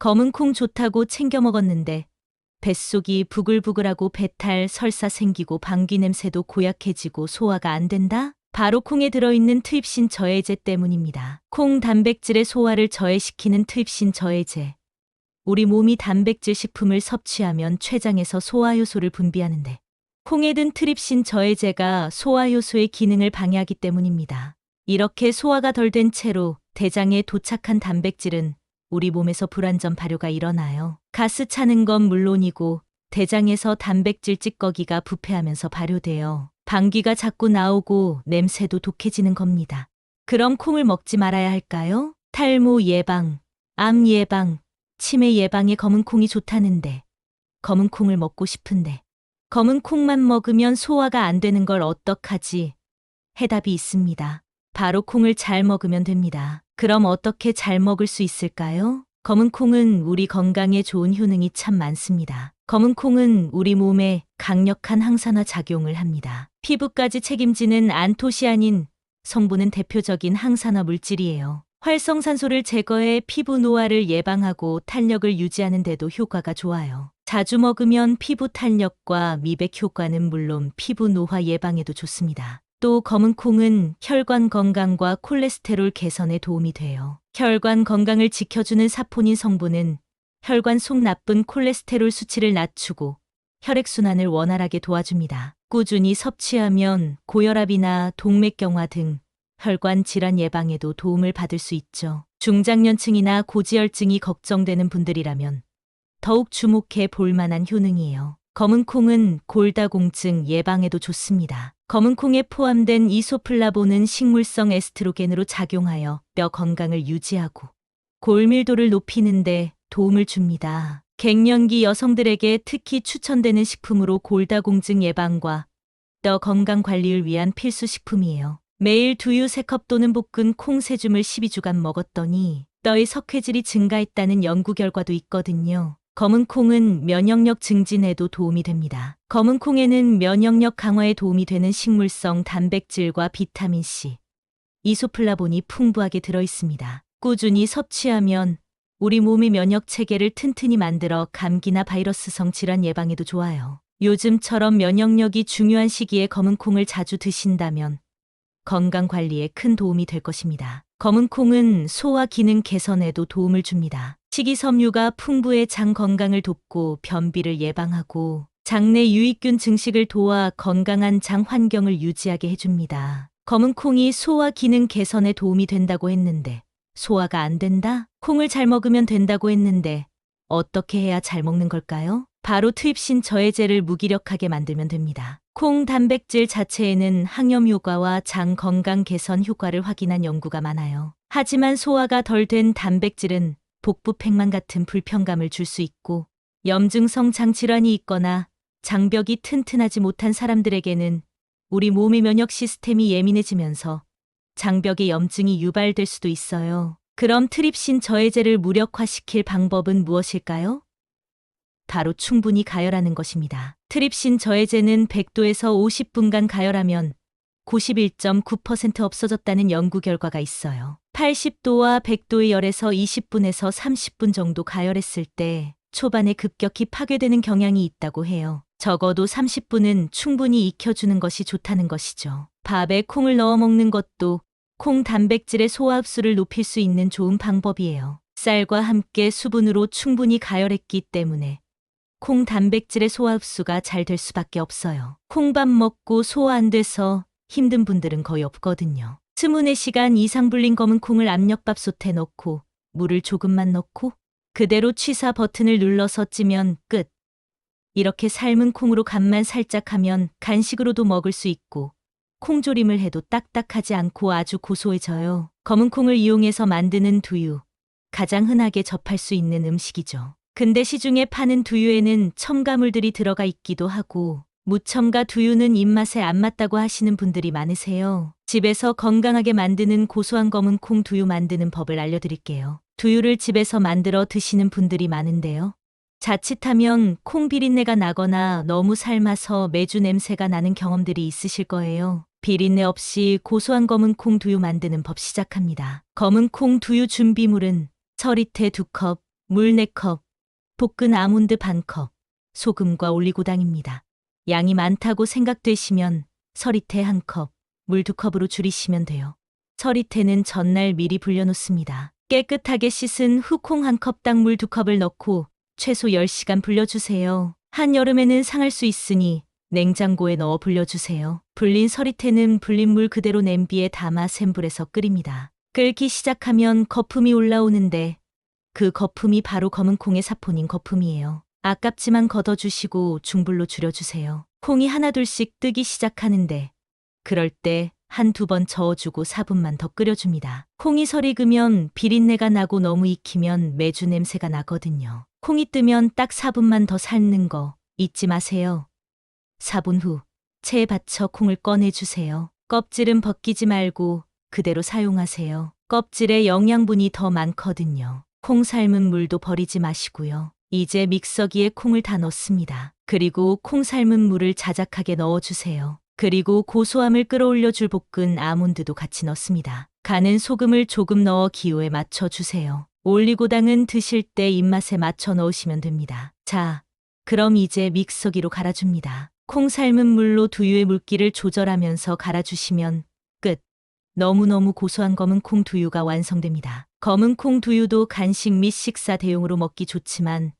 검은 콩 좋다고 챙겨 먹었는데 뱃속이 부글부글하고 배탈 설사 생기고 방귀 냄새도 고약해지고 소화가 안 된다? 바로 콩에 들어있는 트입신 저해제 때문입니다. 콩 단백질의 소화를 저해시키는 트입신 저해제. 우리 몸이 단백질 식품을 섭취하면 췌장에서 소화효소를 분비하는데 콩에 든 트립신 저해제가 소화효소의 기능을 방해하기 때문입니다. 이렇게 소화가 덜 된 채로 대장에 도착한 단백질은 우리 몸에서 불완전 발효가 일어나요. 가스 차는 건 물론이고 대장에서 단백질 찌꺼기가 부패하면서 발효되어 방귀가 자꾸 나오고 냄새도 독해지는 겁니다. 그럼 콩을 먹지 말아야 할까요? 탈모 예방, 암 예방, 치매 예방에 검은 콩이 좋다는데 검은 콩을 먹고 싶은데 검은 콩만 먹으면 소화가 안 되는 걸 어떡하지? 해답이 있습니다. 바로 콩을 잘 먹으면 됩니다. 그럼 어떻게 잘 먹을 수 있을까요? 검은 콩은 우리 건강에 좋은 효능이 참 많습니다. 검은 콩은 우리 몸에 강력한 항산화 작용을 합니다. 피부까지 책임지는 안토시아닌 성분은 대표적인 항산화 물질이에요. 활성산소를 제거해 피부 노화를 예방하고 탄력을 유지하는 데도 효과가 좋아요. 자주 먹으면 피부 탄력과 미백 효과는 물론 피부 노화 예방에도 좋습니다. 또 검은 콩은 혈관 건강과 콜레스테롤 개선에 도움이 돼요. 혈관 건강을 지켜주는 사포닌 성분은 혈관 속 나쁜 콜레스테롤 수치를 낮추고 혈액순환을 원활하게 도와줍니다. 꾸준히 섭취하면 고혈압이나 동맥경화 등 혈관 질환 예방에도 도움을 받을 수 있죠. 중장년층이나 고지혈증이 걱정되는 분들이라면 더욱 주목해 볼 만한 효능이에요. 검은 콩은 골다공증 예방에도 좋습니다. 검은 콩에 포함된 이소플라본은 식물성 에스트로겐으로 작용하여 뼈 건강을 유지하고 골밀도를 높이는데 도움을 줍니다. 갱년기 여성들에게 특히 추천되는 식품으로 골다공증 예방과 뼈 건강 관리를 위한 필수 식품이에요. 매일 두유 3컵 또는 볶은 콩 3줌을 12주간 먹었더니 뼈의 석회질이 증가했다는 연구 결과도 있거든요. 검은 콩은 면역력 증진에도 도움이 됩니다. 검은 콩에는 면역력 강화에 도움이 되는 식물성 단백질과 비타민C, 이소플라본이 풍부하게 들어 있습니다. 꾸준히 섭취하면 우리 몸의 면역 체계를 튼튼히 만들어 감기나 바이러스성 질환 예방에도 좋아요. 요즘처럼 면역력이 중요한 시기에 검은 콩을 자주 드신다면 건강 관리에 큰 도움이 될 것입니다. 검은 콩은 소화 기능 개선에도 도움을 줍니다. 식이섬유가 풍부해 장 건강을 돕고 변비를 예방하고 장내 유익균 증식을 도와 건강한 장 환경을 유지하게 해줍니다. 검은 콩이 소화 기능 개선에 도움이 된다고 했는데 소화가 안 된다? 콩을 잘 먹으면 된다고 했는데 어떻게 해야 잘 먹는 걸까요? 바로 투입신 저해제를 무기력하게 만들면 됩니다. 콩 단백질 자체에는 항염 효과와 장 건강 개선 효과를 확인한 연구가 많아요. 하지만 소화가 덜 된 단백질은 복부 팽만 같은 불편감을 줄 수 있고 염증성 장 질환이 있거나 장벽이 튼튼하지 못한 사람들에게는 우리 몸의 면역 시스템이 예민해지면서 장벽에 염증이 유발될 수도 있어요. 그럼 트립신 저해제를 무력화시킬 방법은 무엇일까요? 바로 충분히 가열하는 것입니다. 트립신 저해제는 100도에서 50분간 가열하면 91.9% 없어졌다는 연구 결과가 있어요. 80도와 100도의 열에서 20분에서 30분 정도 가열했을 때 초반에 급격히 파괴되는 경향이 있다고 해요. 적어도 30분은 충분히 익혀주는 것이 좋다는 것이죠. 밥에 콩을 넣어 먹는 것도 콩 단백질의 소화 흡수를 높일 수 있는 좋은 방법이에요. 쌀과 함께 수분으로 충분히 가열했기 때문에 콩 단백질의 소화 흡수가 잘 될 수밖에 없어요. 콩밥 먹고 소화 안 돼서 힘든 분들은 거의 없거든요. 24시간 이상 불린 검은 콩을 압력밥솥에 넣고 물을 조금만 넣고 그대로 취사 버튼을 눌러서 찌면 끝. 이렇게 삶은 콩으로 간만 살짝 하면 간식으로도 먹을 수 있고 콩조림을 해도 딱딱하지 않고 아주 고소해져요. 검은 콩을 이용해서 만드는 두유. 가장 흔하게 접할 수 있는 음식이죠. 근데 시중에 파는 두유에는 첨가물들이 들어가 있기도 하고 무첨가 두유는 입맛에 안 맞다고 하시는 분들이 많으세요. 집에서 건강하게 만드는 고소한 검은 콩 두유 만드는 법을 알려드릴게요. 두유를 집에서 만들어 드시는 분들이 많은데요. 자칫하면 콩 비린내가 나거나 너무 삶아서 매주 냄새가 나는 경험들이 있으실 거예요. 비린내 없이 고소한 검은 콩 두유 만드는 법 시작합니다. 검은 콩 두유 준비물은 처리태 2컵, 물 4컵, 볶은 아몬드 반컵, 소금과 올리고당입니다. 양이 많다고 생각되시면 서리태 1컵, 물 2컵으로 줄이시면 돼요. 서리태는 전날 미리 불려놓습니다. 깨끗하게 씻은 후 콩 한 컵당 물 2컵을 넣고 최소 10시간 불려주세요. 한여름에는 상할 수 있으니 냉장고에 넣어 불려주세요. 불린 서리태는 불린 물 그대로 냄비에 담아 센 불에서 끓입니다. 끓기 시작하면 거품이 올라오는데 그 거품이 바로 검은 콩의 사포닌 거품이에요. 아깝지만 걷어주시고 중불로 줄여주세요. 콩이 하나둘씩 뜨기 시작하는데 그럴 때 한 두 번 저어주고 4분만 더 끓여줍니다. 콩이 설이 그면 비린내가 나고 너무 익히면 매주 냄새가 나거든요. 콩이 뜨면 딱 4분만 더 삶는 거 잊지 마세요. 4분 후 체에 받쳐 콩을 꺼내주세요. 껍질은 벗기지 말고 그대로 사용하세요. 껍질에 영양분이 더 많거든요. 콩 삶은 물도 버리지 마시고요. 이제 믹서기에 콩을 다 넣습니다. 그리고 콩 삶은 물을 자작하게 넣어주세요. 그리고 고소함을 끌어올려 줄 볶은 아몬드도 같이 넣습니다. 간은 소금을 조금 넣어 기호에 맞춰 주세요. 올리고당은 드실 때 입맛에 맞춰 넣으시면 됩니다. 자, 그럼 이제 믹서기로 갈아줍니다. 콩 삶은 물로 두유의 물기를 조절하면서 갈아주시면 끝. 너무너무 고소한 검은 콩 두유가 완성됩니다. 검은 콩 두유도 간식 및 식사 대용으로 먹기 좋지만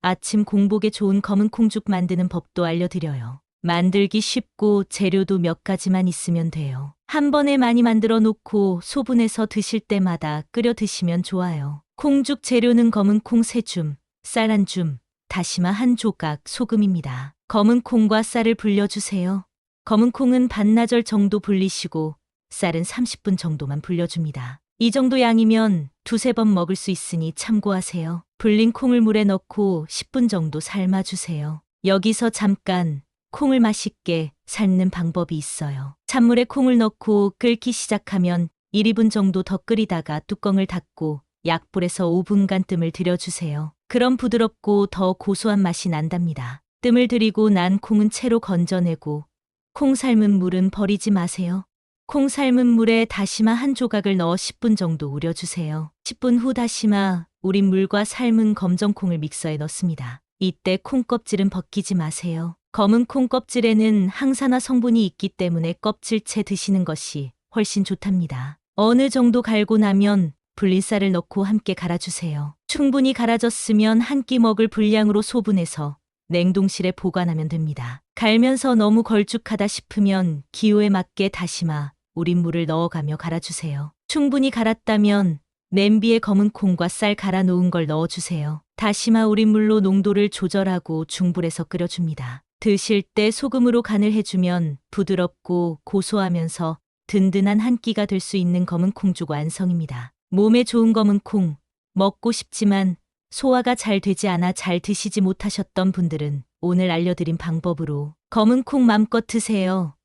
아침 공복에 좋은 검은 콩죽 만드는 법도 알려드려요. 만들기 쉽고 재료도 몇 가지만 있으면 돼요. 한 번에 많이 만들어 놓고 소분해서 드실 때마다 끓여 드시면 좋아요. 콩죽 재료는 검은 콩 3줌, 쌀 한 줌, 다시마 한 조각, 소금입니다. 검은 콩과 쌀을 불려주세요. 검은 콩은 반나절 정도 불리시고 쌀은 30분 정도만 불려줍니다. 이 정도 양이면 두세 번 먹을 수 있으니 참고하세요. 불린 콩을 물에 넣고 10분 정도 삶아주세요. 여기서 잠깐 콩을 맛있게 삶는 방법이 있어요. 찬물에 콩을 넣고 끓기 시작하면 1, 2분 정도 더 끓이다가 뚜껑을 닫고 약불에서 5분간 뜸을 들여주세요. 그럼 부드럽고 더 고소한 맛이 난답니다. 뜸을 들이고 난 콩은 채로 건져내고 콩 삶은 물은 버리지 마세요. 콩 삶은 물에 다시마 한 조각을 넣어 10분 정도 우려주세요. 10분 후 다시마, 우린 물과 삶은 검정콩을 믹서에 넣습니다. 이때 콩 껍질은 벗기지 마세요. 검은 콩 껍질에는 항산화 성분이 있기 때문에 껍질채 드시는 것이 훨씬 좋답니다. 어느 정도 갈고 나면 불린 쌀을 넣고 함께 갈아주세요. 충분히 갈아졌으면 한 끼 먹을 분량으로 소분해서 냉동실에 보관하면 됩니다. 갈면서 너무 걸쭉하다 싶으면 기호에 맞게 다시마, 우린 물을 넣어가며 갈아주세요. 충분히 갈았다면 냄비에 검은 콩과 쌀 갈아 놓은 걸 넣어주세요. 다시마 우린 물로 농도를 조절하고 중불에서 끓여줍니다. 드실 때 소금으로 간을 해주면 부드럽고 고소하면서 든든한 한 끼가 될 수 있는 검은 콩죽 완성입니다. 몸에 좋은 검은 콩, 먹고 싶지만 소화가 잘 되지 않아 잘 드시지 못하셨던 분들은 오늘 알려드린 방법으로 검은 콩 맘껏 드세요.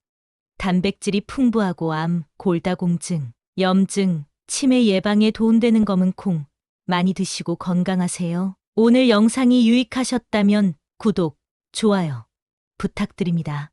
단백질이 풍부하고 암, 골다공증, 염증, 치매 예방에 도움되는 검은 콩 많이 드시고 건강하세요. 오늘 영상이 유익하셨다면 구독, 좋아요 부탁드립니다.